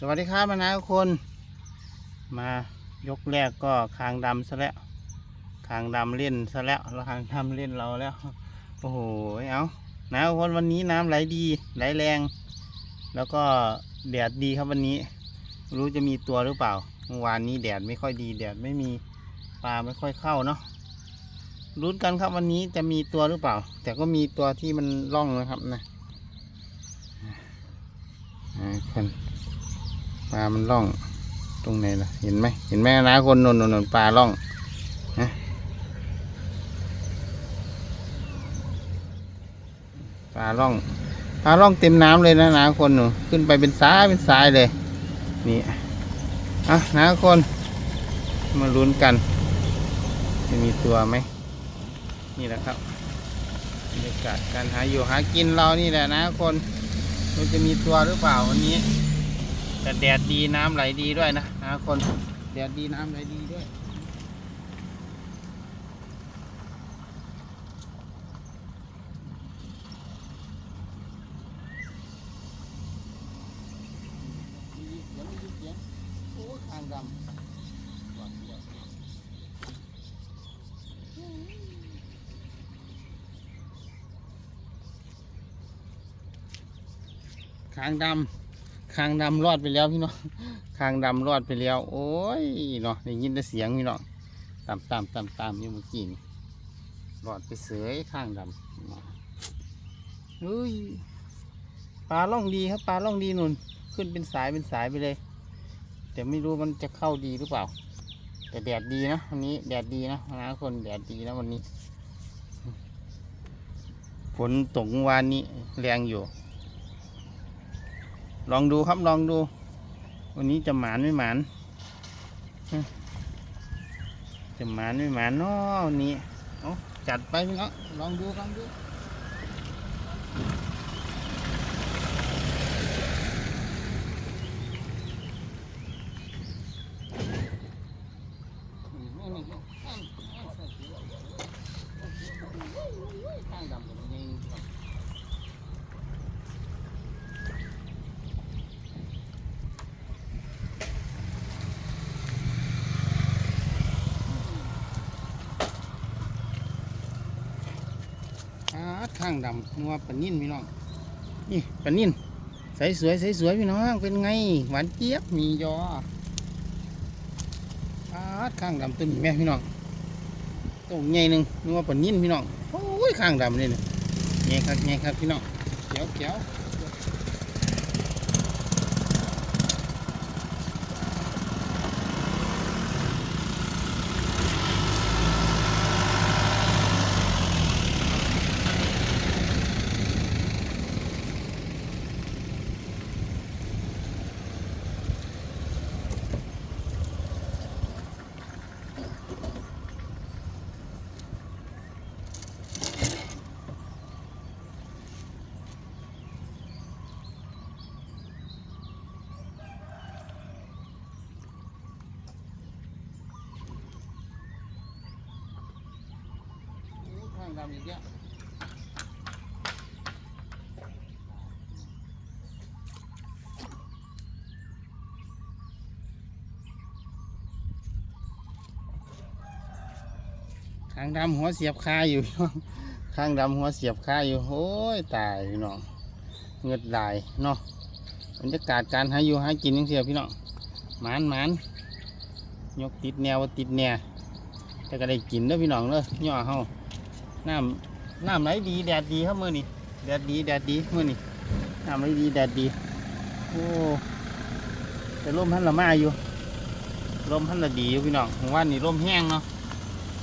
สวัสดีครับมานะทุกคน มายกแรกก็คางดำซะแล้วคางดำเล่นซะแล้วแล้วคางดำเล่นเราแล้ว โอ้โหเอานะทุกคนวันนี้น้ำไหลดีไหลแรง แล้วก็แดดดีครับวันนี้ รู้จะมีตัวหรือเปล่าเมื่อวานนี้แดดไม่ค่อยดีแดดไม่มีปลาไม่ค่อยเข้าเนาะรุ้นกันครับวันนี้จะมีตัวหรือเปล่า แต่ก็มีตัวที่มันล่องนะครับนะคน ปลามันล่อง ตรงไหนล่ะ เห็นไหมเห็นไหมนะคนนนนนปลาล่องนะปลาล่องปลาล่องเต็มน้ำเลยนะนะคนหนูขึ้นไปเป็นสายเป็นสายเลย นี่อะนะคนมาลุ้นกัน จะมีตัวไหมนี่แหละครับบรรยากาศการหาอยู่หากินเรานี่แหละนะคนมันจะมีตัวหรือเปล่าวันนี้ แต่แดดดีน้ำไหลดีด้วยนะนะคนแดดดีน้ำไหลดีด้วยเดี๋ยวไม่ยินเสียงโอ้ยทางดำคางดำ คางดำรอดไปแล้วพี่น้องคางดำรอดไปแล้ว โอ้ยเนาะได้ยินแต่เสียงพี่น้องตามตามตามตามอยู่เมื่อกี้นี่รอดไปเสยคางดำมาเฮ้ยปลาล่องดีครับปลาล่องดีนุ่นขึ้นเป็นสายเป็นสายไปเลย แต่ไม่รู้มันจะเข้าดีหรือเปล่า แต่แดดดีนะวันนี้แดดดีนะนะคนแดดดีนะวันนี้ฝนตกวานนี้แรงอยู่ ลองดูครับลองดู วันนี้จะหมานไม่หมานจะหมานไม่หมานเนาะวันนี้เอาจัดไปพี่น้องลองดูลองดูข้างดำตัวนี้ครับ อางดำนัวปลานิ่นพี่น้องนี่ปลานิ่นใสสวยใสสวยพี่น้องเป็นไง หวานเจี๊ยบมียออาข้างดำตัวนี้แม่พี่น้องตรงใหญ่หนึ่งนัวปลานิ่นพี่น้องโอ้ยข้างดำเลยเนี่ยใหญ่ครับใหญ่ครับพี่น้องเขียวเขียวโอ้ข้างดำอีกแล้วข้างดำหัวเสียบคาอยู่พี่น้องข้างดำหัวเสียบคาอยู่โอ้ยตายพี่น้องเงือดลายเนาะบรรยากาศการหาอยู่หากินยังเสียพี่น้องหมานหมานยกติดแนวว่าติดแนวแต่ก็ได้กินเด้อพี่น้องเด้อย่อเฮา น้ำน้ำไหลดีแดดดีครับมื่อนี้แดดดีแดดดีมื่อนี้น้ำไหลดีแดดดีโอ้แต่ลมพันละมาอยู่ลมพันละดีอยู่พี่น้องผมว่านี่ลมแห้งเนาะ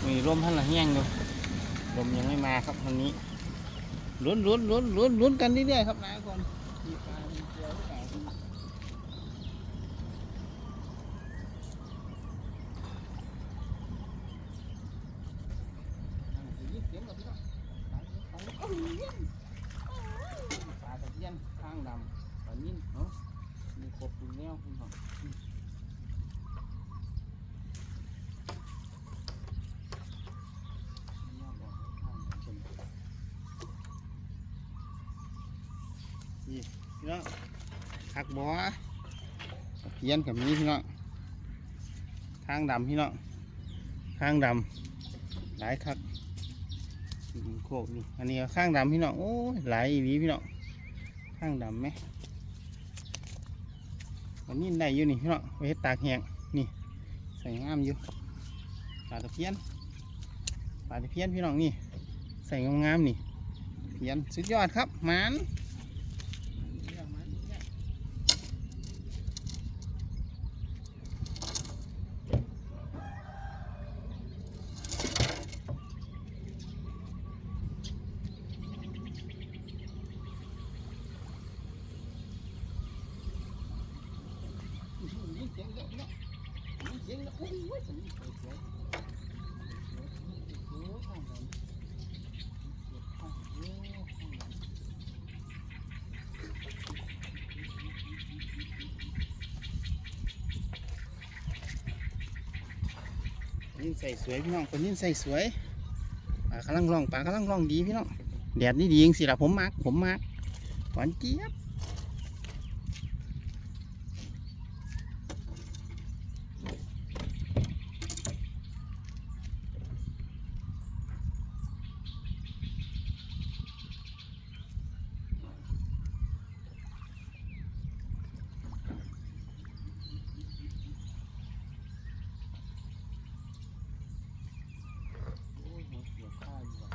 มีร่มพันละแห้งอยู่ลมยังไม่มาครับวันนี้ลุ้นลุ้นลุ้นลุ้นลุ้นกันเรื่อยๆครับนะคนมีปลามีเกลือหรือเปล่า ปลาตะเพียนข้างดำปลานิ่มเนาะมีครบทุกแนวคุณพ่อนี่พี่น้องผักบัวพี้ยนกับนี้พี่น้องข้างดำพี่น้องข้างดำหลายคัก โคกนี่อันนี้ข้างดำพี่น้องโอ้ยหลายอีหลีพี่น้องข้างดำไหมวันนี้ได้อยู่นี่พี่น้องไว้เฮ็ดตากแห้งนี่ใส่งามอยู่ปลาตะเพียนปลาตะเพียนพี่น้องนี่ใส่งามๆนี่เพียนสุดยอดครับมัน สวยพี่น้องคนยินใส่สวยปลากำลังร่องปลากำลังร่องดีพี่น้องแดดนี่ดีจริงสิละผมมักผมมักหวานเจี๊ยบโอ้ยหัวเสียบข้าวอยู่ว่ะ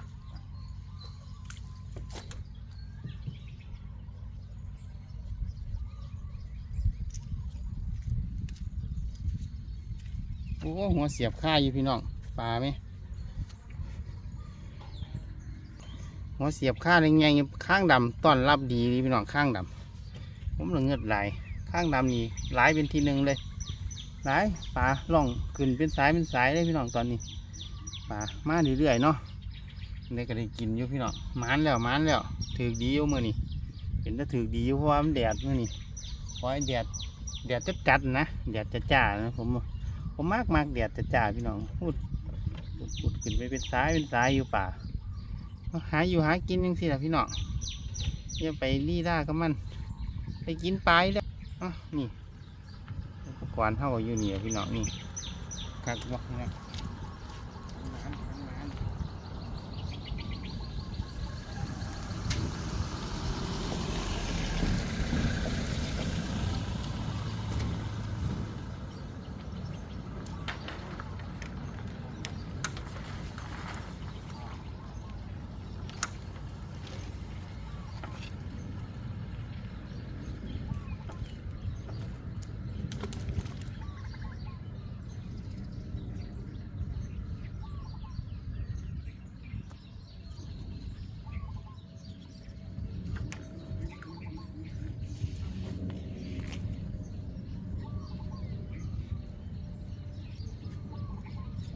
โอ้ หัวเสียบข้าอยู่พี่น้องปลาไหมหัวเสียบข้าในไงข้างดำต้อนรับดีพี่น้องข้างดำผมเหลยเงือดไหลายข้างดำนี่หลายเป็นทีหนึ่งเลยหลายปลาล่องขึ้นเป็นสายเป็นสายเลยพี่น้องตอนนี้ปลามาเรื่อยๆเนาะได้ก็ได้กินอยู่พี่น้องมานแล้วมานแล้วถือดีอยู่มือนี่เห็นจะถือดีอยู่เพราะว่ามันแดดมือนี่เพราะไอ้แดดแดดจัดจัดนะแดดจะจ้าๆนะผม ผมมากมากแดดจะจ่าพี่น้องพูดพูดขึ้นไปเป็นสายเป็นสายอยู่ป่าหาอยู่หากินยังสิล่ะพี่น้องอย่าไปรีด้ากับมัน ไปกินปลายแล้วอะนี่อุปกรณ์เท่าอยู่นี่พี่น้องนี่กักบอกนะ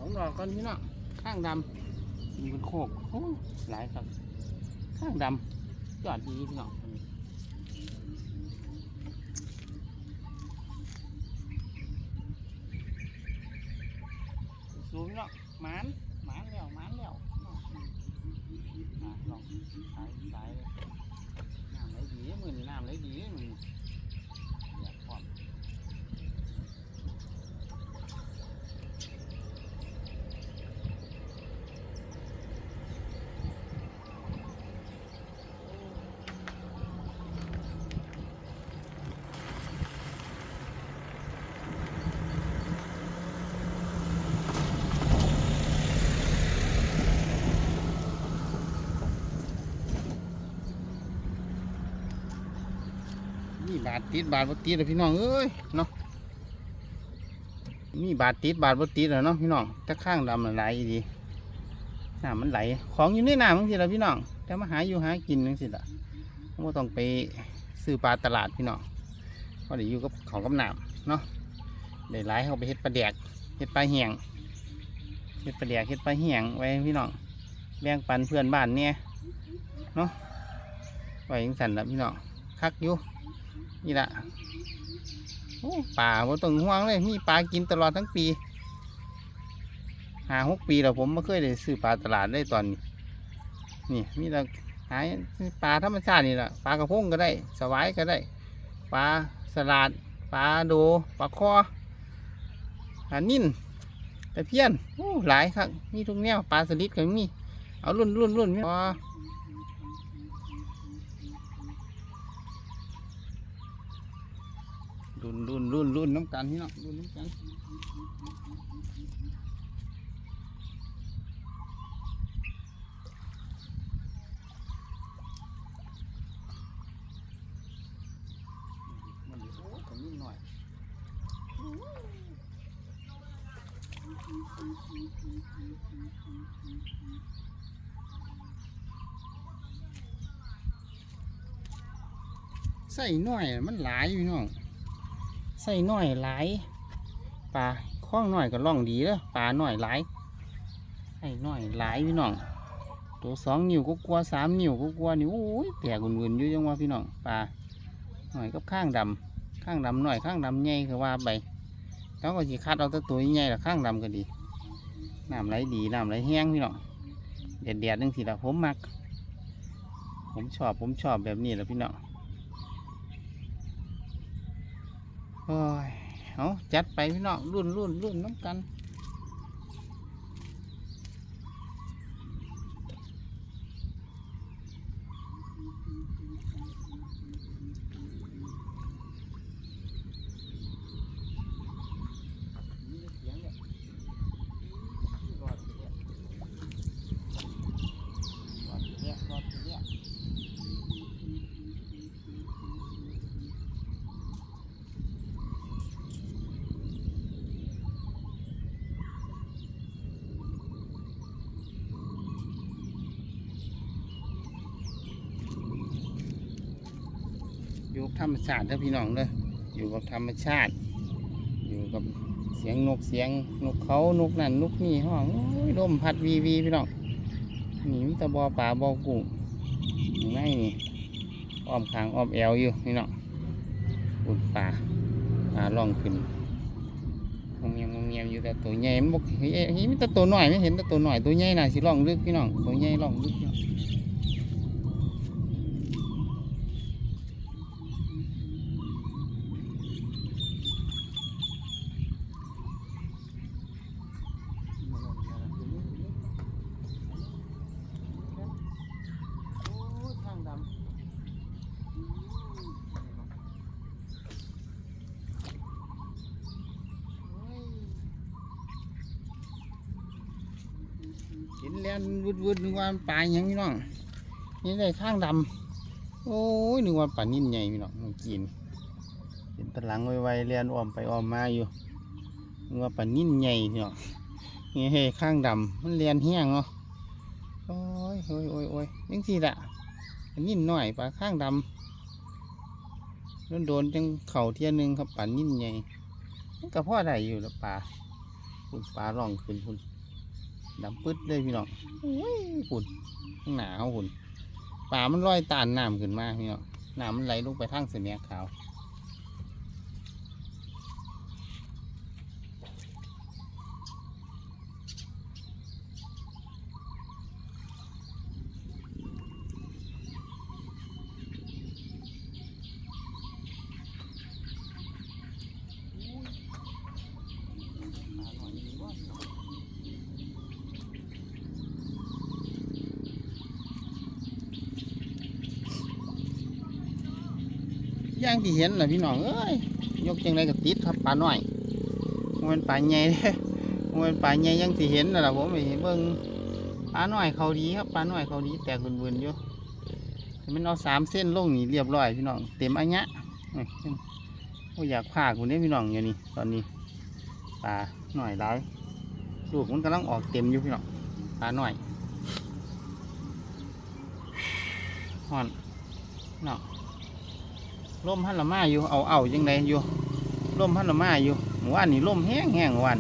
ของดอกก้อนนี้เนาะข้างดำมีเป็นโคกหลายครับ ข้างดำยอดดีเนาะอันนี้สูงพี่น้องหมานหมานแล้วหมานแล้วน้องอะลองสายสายเลยน้ำไหลดีมือนี่น้ำไหลดีมือนี่อยากพร้อม มีบาทติดบาทบ่ติดเลยพี่น้องเอ้ยเนาะมีบาทติดบาทบ่ติดแล้วเนาะพี่น้องถ้าข้างดำมันไหลดีน้ำมันไหล ของอยู่ในน้ำจังสิละพี่น้องแต่มาหาอยู่หากินจังสิละไม่ต้องไปซื้อปลาตลาดพี่น้องก็ได้อยู่กับของกับน้ำเนาะได้หลายเขาไปเฮ็ดปลาแดกเฮ็ดปลาแห้งเฮ็ดปลาแดกเฮ็ดปลาแห้งไว้พี่น้องแบ่งปันเพื่อนบ้านเนี่ยเนาะไว้ยังสั่นละพี่น้องคักอยู่ นี่ละป่าบ่ต้องห่วงเลย มีปลากินตลอดทั้งปีหาหกปีแล้วผมไม่เคยได้ซื้อปลาตลาดได้ตอนนี้ นี่มีแต่หายปลาธรรมชาตินี่แหละปลากระพงก็ได้ สวายก็ได้ ปลาสลัดปลาโดปลาคอปลานิ่นตะเพียนโอ้หลายครับมีทุกแนวปลาสลิดก็มี เอารุ่นรุ่นรุ่นมีพอ รุ่นรุ่นรุ่นรุ่นน้ำกันพี่น้องรุ่นน้ำกันมันโอ้ยผมนิดหน่อยใส่หน่อยมันหลายอยู่พี่น้อง ใส่หน่อยหลายปลาคล้องหน่อยก็ล่องดีแล้วปลาหน่อยหลายใส่หน่อยหลายพี่น้อง ตัวสองนิ้วก็กลัวสามนิ้วก็กลัวนี่โอ้ยแตกวุ่นๆอยู่ยังว่าพี่น้องปลาหน่อยกับข้างดำข้างดำหน่อยข้างดำใหญ่คือว่าไปแล้วก็สิคัดเอาตัวตัวใหญ่ละข้างดำก็ดีน้ำไหลดีน้ำไหลแห้งพี่น้องเด็ดๆจังสิละผมมัก ผมชอบผมชอบแบบนี้แหละพี่น้อง โอ้ยเอาจัดไปพี่น้องรุ่นรุ่นรุ่นน้ำกัน อยู่ธรรมชาติเด้อพี่น้องเด้ออยู่กับธรรมชาติ อยู่กับเสียงนกเสียงนกเขานกนั่นนกนี่ห้องโอ้ยลมพัดวีวีพี่น้องนี่มิตรบอป่าบอกุ้งอยู่ในนี่อ้อมคางอ้อมแอวอยู่พี่น้องอุ่นป่าป่าล่องขึ้นมงเมียมงเมียมอยู่แต่ตัวใหญ่มันบอกเฮ้ยเฮ้ยมิตรตัวหน่อยไม่เห็นแต่ตัวหน่อยตัวใหญ่น่ะสิล่องลึกพี่น้องตัวใหญ่ล่องลึกพี่น้อง โอ้ยทางดำเห็นแล้ววุดวุดนึกว่ามันปลาอย่างนี้น้อง นี่ได้ข้างดำโอ้ยนึกว่าปลานิ่นใหญ่พี่น้องมันกินเห็นตะหลังไวๆเลียนอ้อมไปอ้อมมาอยู่นึกว่าปลานิ่นใหญ่พี่น้องนี่เฮ้ข้างดำมันเลียนแห้งเนาะโอ้ยโอ้ยโอ้ยโอ้ยยังสิละอันนี้หน่อยปลาข้างดำโดนโดนจังเข่าเทียหนึงครับปลานิ่นใหญ่ก็พ่อได้อยู่ล้วปลาคุณปลาล่องขึ้นคุณ ดำปึ๊ดเลยพี่น้องโอ้ยขุนหนาวขุนป่ามันลอยตานน้ำขึ้นมาพี่น้องน้ำมันไหลลงไปทางเสนียขาว อย่าง ที่เห็นแหละพี่น้องเอ้ยยกจังไรก็ติดครับปลาหน่อยมันเป็นปลาใหญ่เด้มันเป็นปลาใหญ่ยังที่เห็นน่ะล่ะผมไปเบิ่งปลาหน่อยเขาดีครับปลาหน่อยเขาดีแตกบุนๆอยู่แต่มันเอาสามเส้นลงนี่เรียบร้อยพี่น้องเต็มอันยะนี่โอ้อยากพาคุณเนี่ยพี่น้องอย่างนี้ตอนนี้ปลาหน่อยร้ายลูกมันกำลังออกเต็มอยู่พี่น้องปลาหน่อยห่อนเนาะ ล่มพันละมาอยู่ เอาเอาจังไดอยู่ล่มพันละมาอยู่หมู่บ้านนี่ล่มแห้งแห้งวัน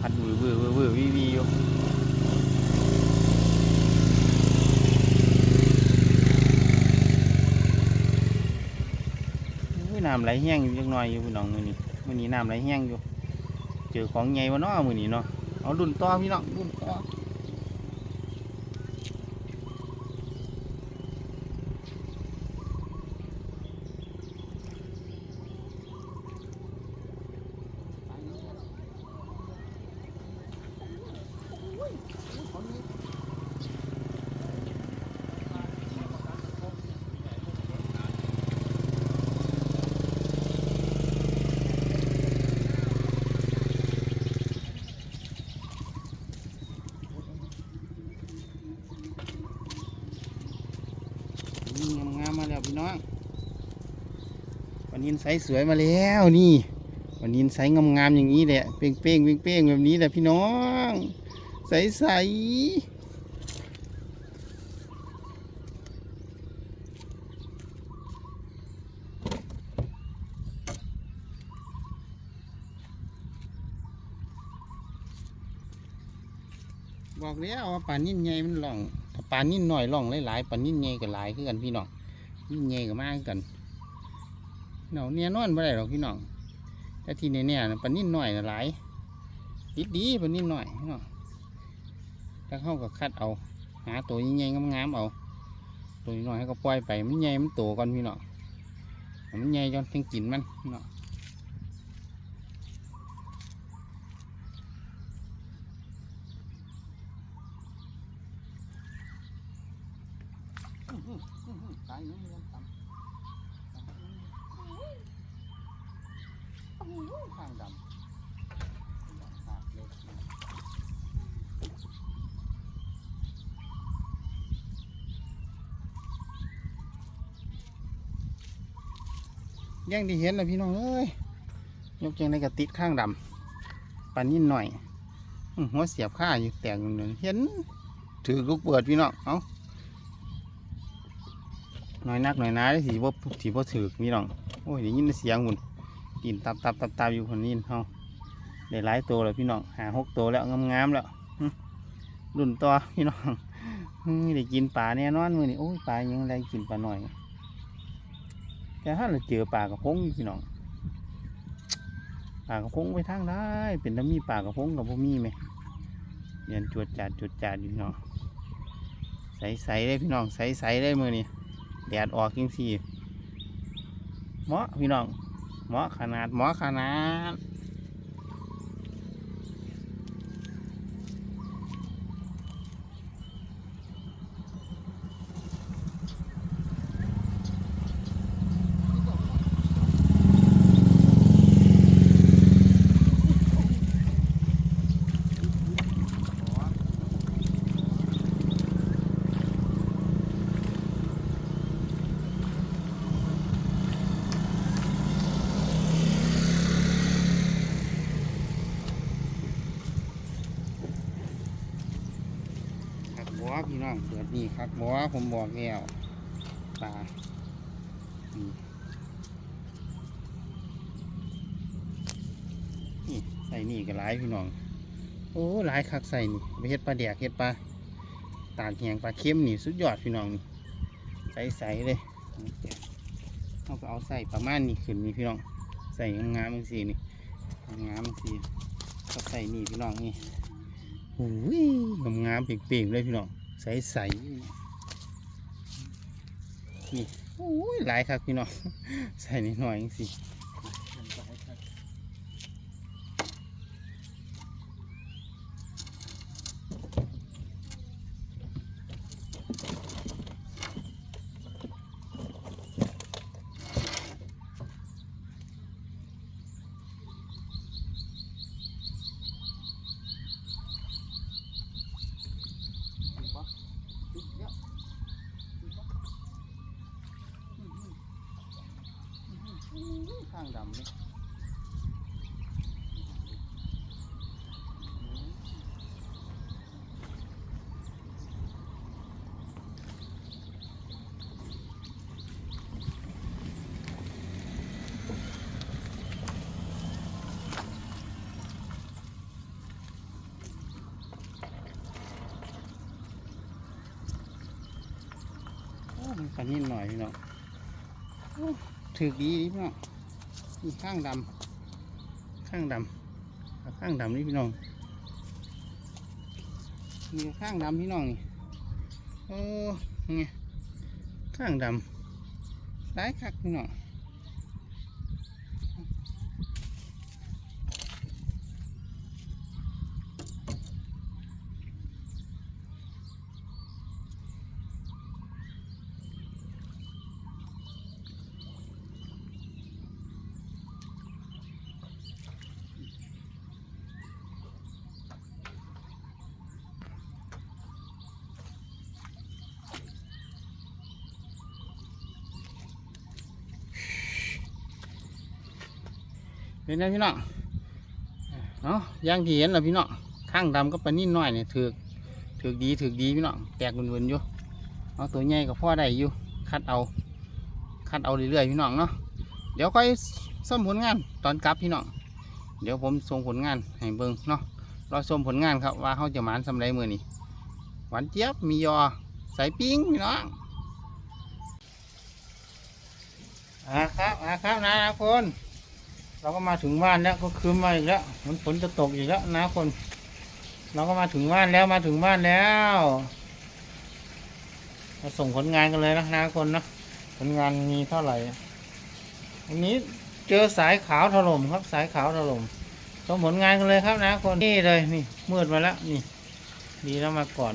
พัดวือวือวือวือวีวีอยู่น้ำไหลแห้งอยู่จังน่อยอยู่พี่น้องมือนี้มือนี้น้ำไหลแห้งอยู่ เจอของใหญ่วะเนาะมือนี้เนาะเอาดุนต่อพี่น้องดุนต่อ พี่น้องปลา นินไซส์สวยมาแล้วนี่ปลานินไซส์งามๆอย่างนี้แหละ เป้งเป้งเป้งเป้งๆแบบนี้แหละพี่น้อง ใสใสบอกแล้วว่าปลานิ่นใหญ่มันหล่องถ้าปลานิ่นหน่อยหล่องหลายๆปลานิ่นใหญ่ก็หลายคือกันพี่น้องนิ่นใหญ่ก็มากคือกัน เนาเนี่ยนอนไม่ได้หรอกพี่น้องแต่ที่เนี่ยๆน่ะปลานิ่นหน่อยนะหลายดีดีปลานิ่นหน่อยพี่น้องถ้าเข้าก็คัดเอาหาตัวใหญ่ๆงามๆเอา ตัวน้อยให้ก็ปล่อยไปมันใหญ่มันโตก่อนพี่น้องมันใหญ่จนถึงกินมันพี่น้องย้อหืออื้อหือตายยังไม่ยอมทำ ข้างดำขาดเลยนะยังด้เห็นเลยพี่น้องเอ้ย ยกจังในกระติดข้างดำปันนิดหน่อย หัวเสียบข้าอยู่แตกอยู่หนึ่งเห็น ถือลูกเปิดพี่น้อง เอาหน่อยนักหน่อยน้าได้สีบ่สีบ่ถือพี่น้อง โอ้ยได้ยินเสียงหมุน ดินตับตับตับตับอยู่คนนี้เฮาได้หลายตัวแล้วพี่น้องหาหกตัวแล้วงามๆแล้วรุ่นต่อพี่น้องได้กินปลาแน่นอนมือนี่โอ้ยปลายังได้กินปลาหน่อยแต่ถ้าเราเจอปลากระพงพี่น้องปลากระพงไปทางได้ เป็นน้ำมีปลากระพงกับพวกมีไหมเรียนจวดจาดจวดจาดอยู่พี่น้องใสๆเลยพี่น้องใสๆเลยมือนี่แดดออกจริงสิเหมาะพี่น้อง หมอขนาดหมอขนาด องเกิดนี่คักบัวผมบอกแล้วปลานี่ใส่นี่ก็หลายพี่น้อง โอ้หลายคักใส่นี่ไปเฮ็ดปลาแดกเฮ็ดปลาตากแหงปลาเค็มนี่สุดยอดพี่น้องนี่ใสๆเลยเราก็เอาใส่ประมาณนี้ขึ้นนี่พี่น้อง ใส่งามๆจังซี่นี่งามๆจังซี่ก็ใส่นี่พี่น้องนี่โอ้ยงามๆเปล่งๆเลยพี่น้อง ใสๆนี่โอ้ยหลายครับพี่น้องใส่นิดหน่อยสิ นกันนิดหน่อยพี่น้องโอ้ถือดีดีพี่น้องนี่ข้างดำข้างดำเอาข้างดำนี่พี่น้องนี่ข้างดำพี่น้องนี่โอ้ไงข้างดำได้คักพี่น้อง เป็นไงพี่น้องเนาะย่างที่เห็นแหละพี่น้องข้างดำก็ปลานิ่นน้อยเนี่ยถือกถือกดีถือกดีพี่น้องแตกเวินๆอยู่เอาตัวใหญ่กับพ่อได้อยู่คัดเอา คัดเอาเรื่อยๆพี่น้องเนาะเดี๋ยวค่อยส้มผลงานตอนกลับพี่น้องเดี๋ยวผมส่งผลงานให้เบิ่งเนาะรอชมผลงานครับว่าเขาจะหมานสำไรมือนี่หวานเจี๊ยบมียอใส่ปิ้งพี่น้องอ่าครับอ่าครับนะนะคน เราก็มาถึงบ้านแล้วก็คืนมาอีกแล้วมันฝนจะตกอีกแล้วนะคน เราก็มาถึงบ้านแล้วมาถึงบ้านแล้วมาส่งผลงานกันเลยนะนะคนนะผลงานมีเท่าไหร่วันนี้เจอสายขาวถล่มครับ สายขาวถล่มส่งผลงานกันเลยครับนะคนนี่เลยนี่มืดมาแล้วนี่ ดีแล้วมาก่อน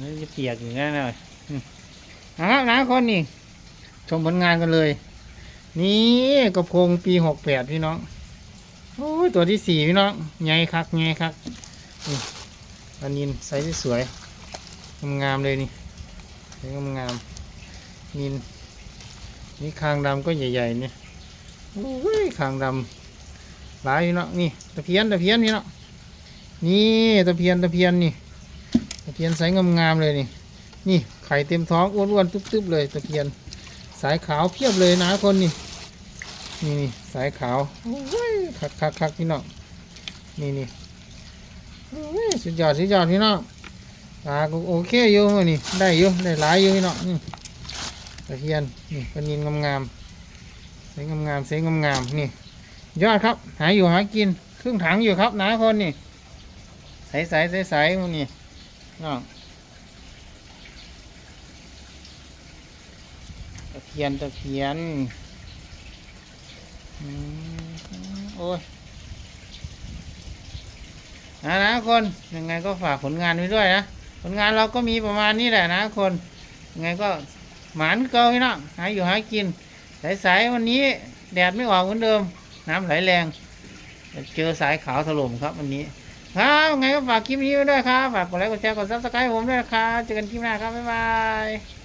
นี่จะเปียกอยู่แน่เลยอืมนะครับนะคนนี่ชมผลงานกันเลย นี่กระพงปีหกแปดพี่น้องโอ้ยตัวที่สี่พี่น้องใหญ่คักใหญ่คักนี่ปลานินไซส์ที่สวยงามเลยนี่สวยงามนินนี่คางดำก็ใหญ่ๆเนี่ยโอ้ยคางดำหลายพี่น้องนี่ตะเพียนตะเพียนพี่น้องนี่ตะเพียนตะเพียนนี่ตะเพียนไซส์งามๆเลยนี่นี่ไข่เต็มท้องอ้วนๆตึ๊บๆเลยตะเพียน สายขาวเพียบเลยนะคนนี่นี่นี่สายขาวคักคักคักพี่น้องนี่นี่สุดยอดสุดยอดพี่น้องตาก็โอเคอยู่นี่ได้อยู่ได้หลายอยู่พี่น้องนี่ตะเพียนนี่ปลานินงามๆเสียงงามๆเสียงงามๆนี่ ยอดครับ หาอยู่หากินครึ่งถังอยู่ครับนะคนนี่ใสใสใสใสๆมันนี่น้อง ตะ เพียนตะเพียนอืมโอ้ยนะนะคนยังไงก็ฝากผลงานไว้ด้วยนะ ผลงานเราก็มีประมาณนี้แหละนะคนยังไงก็หมานเกาพี่น้องหาอยู่หากินสายๆวันนี้แดดไม่ออกเหมือนเดิม น้ำไหลแรงเจอสายขาวถล่มครับวันนี้ ครับยังไงก็ฝากคลิปนี้ไว้ด้วยครับ ฝากกดไลค์กดแชร์กดซับสไครต์ผมด้วยนะครับเจอกันคลิปหน้าครับ บ๊ายบาย